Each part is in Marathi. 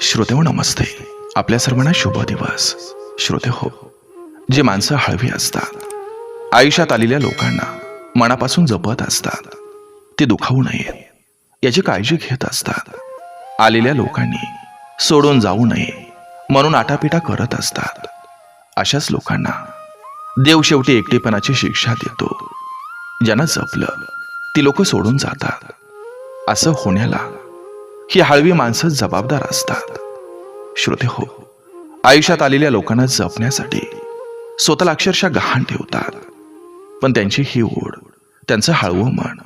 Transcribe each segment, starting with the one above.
श्रोते हो नमस्ते. आपल्या सर्वांना शुभ दिवस. श्रोते हो जे माणसं हळवी असतात आयुष्यात आलेल्या लोकांना मनापासून जपत असतात ते दुखावू नयेत. याची काळजी घेत असतात. आलेल्या लोकांनी सोडून जाऊ नये म्हणून आटापिटा करत असतात. अशाच लोकांना देव शेवटी एकटेपणाची शिक्षा देतो. ज्यांना जपलं ती लोक सोडून जातात. असं होण्याला ही हळवी माणसं जबाबदार असतात. श्रोते हो आयुष्यात आलेल्या लोकांना जपण्यासाठी स्वतःला अक्षरशः गहाण ठेवतात. पण त्यांची ही ओढ त्यांचं हळवं मन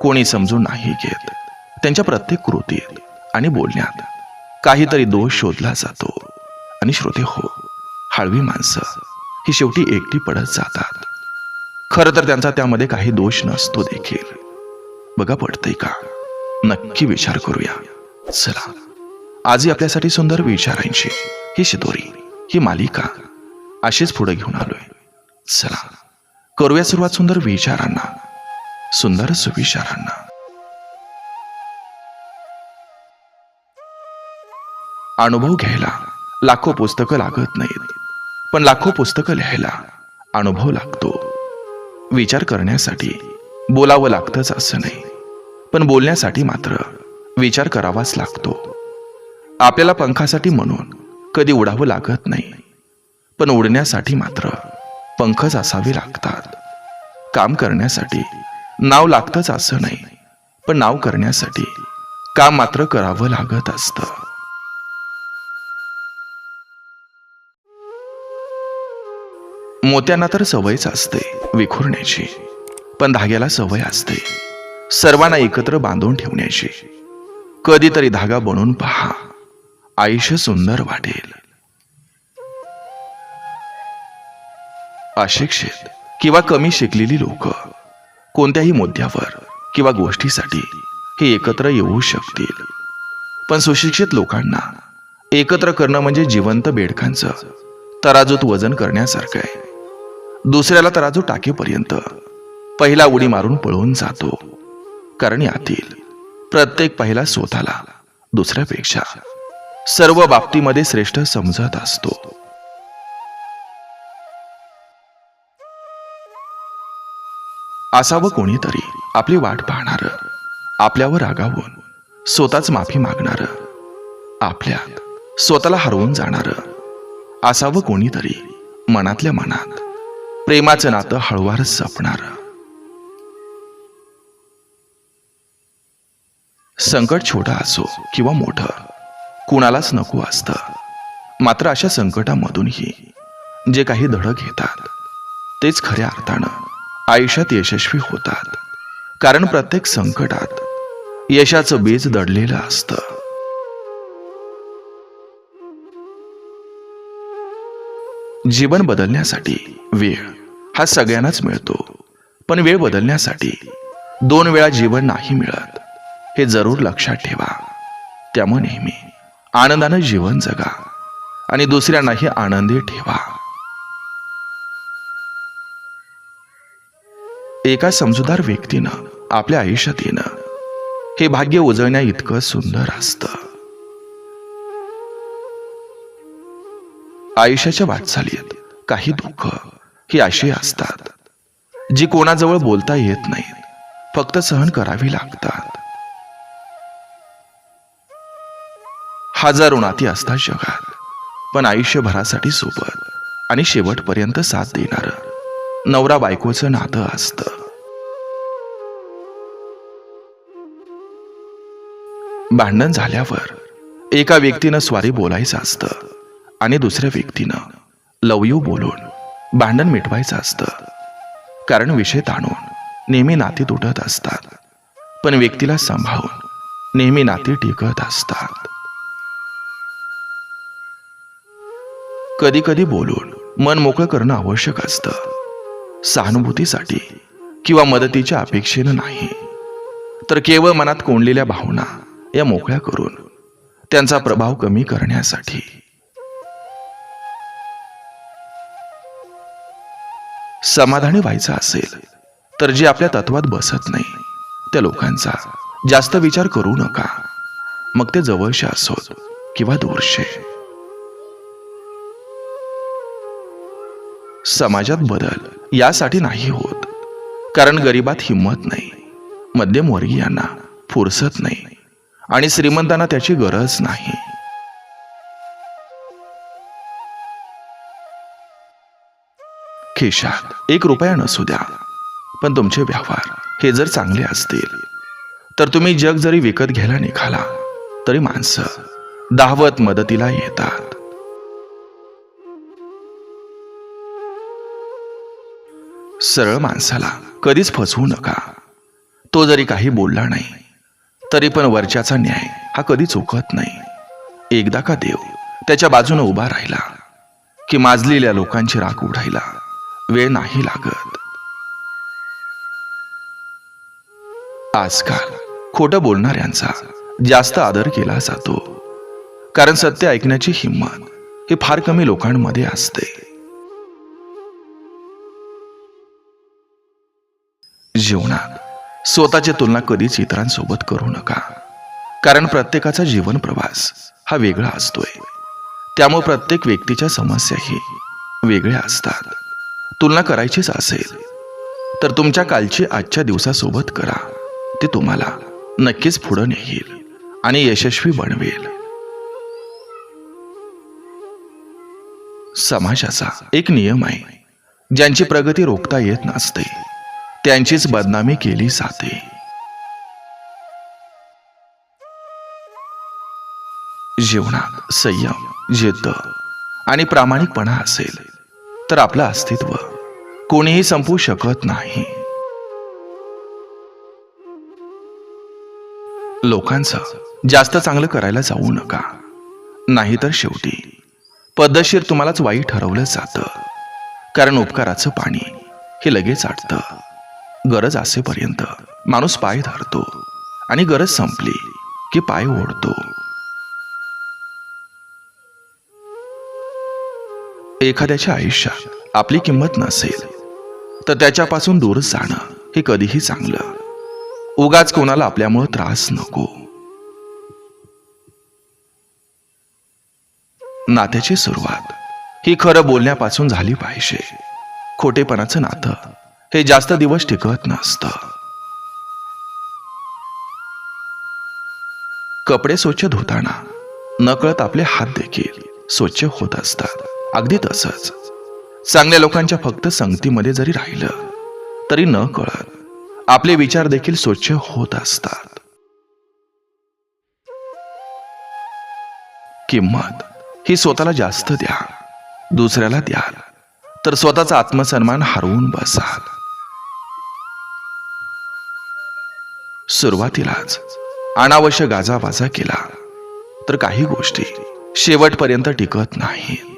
कोणी समजून नाही घेत. त्यांच्या प्रत्येक कृतीत आणि बोलण्यात काहीतरी दोष शोधला जातो. आणि श्रोते हो हळवी माणसं ही शेवटी एकटी पडत जातात. खरं तर त्यांचा त्यामध्ये काही दोष नसतो देखील. बघा पडतंय का? नक्की विचार करूया. चला. आजही आपल्यासाठी सुंदर विचारांची ही शिदोरी ही मालिका अशीच पुढे घेऊन आलोय. चला करूया सुरुवात सुंदर विचारांना सुंदर सुविचारांना. अनुभव घ्यायला लाखो पुस्तकं लागत नाहीत पण लाखो पुस्तकं लिहायला अनुभव लागतो. विचार करण्यासाठी बोलावं लागतंच असं नाही पण बोलण्यासाठी मात्र विचार करावाच लागतो. आपल्याला पंखासाठी म्हणून कधी उडावं लागत नाही. पण उडण्यासाठी मात्र पंखच असावे लागतात. काम करण्यासाठी नाव लागतंच असं नाही. पण नाव करण्यासाठी काम मात्र करावं लागत असतं. मोत्यांना तर सवयच असते विखुरण्याची. पण धाग्याला सवय असते. सर्वांना एकत्र बांधून ठेवण्याची. कधीतरी धागा बनवून पहा. आयुष्य सुंदर वाटेल. अशिक्षित किंवा कमी शिकलेली लोक कोणत्याही मुद्द्यावर किंवा गोष्टीसाठी हे एकत्र येऊ शकतील. पण सुशिक्षित लोकांना एकत्र करणं म्हणजे जिवंत बेडकांचं तराजूत वजन करण्यासारखं आहे. दुसऱ्याला तराजू टाकेपर्यंत पहिला उडी मारून पळून जातो. कारण यातील प्रत्येक पहिला स्वतःला दुसऱ्यापेक्षा सर्व बाबतीमध्ये श्रेष्ठ समजत असतो. असावं कोणीतरी आपली वाट पाहणार आपल्यावर रागावून स्वतःच माफी मागणार आपल्या स्वतःला हरवून जाणार. असावं कोणीतरी मनातल्या मनात प्रेमाचं नातं हळूवार जपणार संकट छोटं असो किंवा मोठं कुणालाच नको असतं. मात्र अशा संकटामधूनही जे काही धडक घेतात तेच खऱ्या अर्थानं आयुष्यात यशस्वी होतात. कारण प्रत्येक संकटात यशाचं बीज दडलेलं असतं. जीवन बदलण्यासाठी वेळ हा सगळ्यांनाच मिळतो. पण वेळ बदलण्यासाठी दोन वेळा जीवन नाही मिळत. हे जरूर लक्षात ठेवा. त्यामुळे नेहमी आनंदानं जीवन जगा आणि दुसऱ्यांनाही आनंदी ठेवा. एका समजूदार व्यक्तीनं आपल्या आयुष्यात येणं हे भाग्य उजळण्या इतकं सुंदर असतं. आयुष्याच्या वाटचालीत काही दुःख ही अशी असतात जी कोणाजवळ बोलता येत नाहीत फक्त सहन करावी लागतात. हजारो नाती असतात जगात पण आयुष्यभरासाठी सोबत आणि शेवटपर्यंत साथ देणार. नवरा बायकोचं नातं असतं. भांडण झाल्यावर एका व्यक्तीनं स्वारी बोलायचं असतं आणि दुसऱ्या व्यक्तीनं लव यू बोलून भांडण मिटवायचं असतं. कारण विषय ताणून नेहमी नाती तुटत असतात. पण व्यक्तीला सांभाळून नेहमी नाती टिकत असतात. कधी कधी बोलून मन मोकळं करणं आवश्यक असतं. सहानुभूतीसाठी किंवा मदतीच्या अपेक्षेनं नाही. तर केवळ मनात कोंडलेल्या भावना या मोकळ्या करून त्यांचा प्रभाव कमी करण्यासाठी. समाधानी व्हायचं असेल तर जे आपल्या तत्वात बसत नाही त्या लोकांचा जास्त विचार करू नका. मग ते जवळचे असोत किंवा दूरचे. समाजात बदल यासाठी नाही होत. कारण गरिबात हिंमत नाही. मध्यमवर्गीयांना फुरसत नाही. आणि श्रीमंतांना त्याची गरज नाही. खिशात एक रुपया नसू द्या. पण तुमचे व्यवहार हे जर चांगले असतील तर तुम्ही जग जरी विकत घ्यायला निघाला तरी माणसं दावत मदतीला येतात. सरळ माणसाला कधीच फसवू नका. तो जरी काही बोलला नाही तरी पण वरच्याचा न्याय हा कधी चुकत नाही. एकदा का देव त्याच्या बाजूने उभा राहिला की माजलेल्या लोकांची राख उडायला वेळ नाही लागत. आजकाल खोटं बोलणाऱ्यांचा जास्त आदर केला जातो. कारण सत्य ऐकण्याची हिंमत ही फार कमी लोकांमध्ये असते. जीवनात स्वतःची तुलना कधीच इतरांसोबत करू नका. कारण प्रत्येकाचा जीवन प्रवास हा वेगळा असतोय. त्यामुळे प्रत्येक व्यक्तीच्या समस्याही वेगळ्या असतात. तुलना करायचीच असेल तर तुमच्या कालची आजच्या दिवसासोबत करा. ते तुम्हाला नक्कीच पुढं नेईल आणि यशस्वी बनवेल. समाजाचा एक नियम आहे ज्यांची प्रगती रोखता येत नसते. त्यांचीच बदनामी केली जाते. जीवनात संयम जिद्द आणि प्रामाणिकपणा असेल तर आपलं अस्तित्व कोणीही संपवू शकत नाही. लोकांचं जास्त चांगलं करायला जाऊ नका. नाहीतर शेवटी पद्धतशीर तुम्हालाच वाईट ठरवलं जातं. कारण उपकाराचं पाणी हे लगेच आटतं. गरज असेपर्यंत माणूस पाय धरतो आणि गरज संपली की पाय ओढतो. एखाद्याच्या आयुष्यात आपली किंमत नसेल तर त्याच्यापासून दूर जाणं हे कधीही चांगलं. उगाच कोणाला आपल्यामुळं त्रास नको. नात्याची सुरुवात ही खरं बोलण्यापासून झाली पाहिजे. खोटेपणाचं नातं हे जास्त दिवस टिकत नसतं. कपडे स्वच्छ धुताना नकळत आपले हात देखील स्वच्छ होत असतात. अगदी तसंच. चांगल्या लोकांच्या फक्त संगतीमध्ये जरी राहिलं तरी न कळत आपले विचार देखील स्वच्छ होत असतात. किंमत ही स्वतःला जास्त द्या दुसऱ्याला द्याल तर स्वतःचा आत्मसन्मान हरवून बसाल. सुरुवातीलाच. अनावश्यक गाजावाजा केला. तर काही गोष्टी शेवटपर्यंत टिकत नाहीत.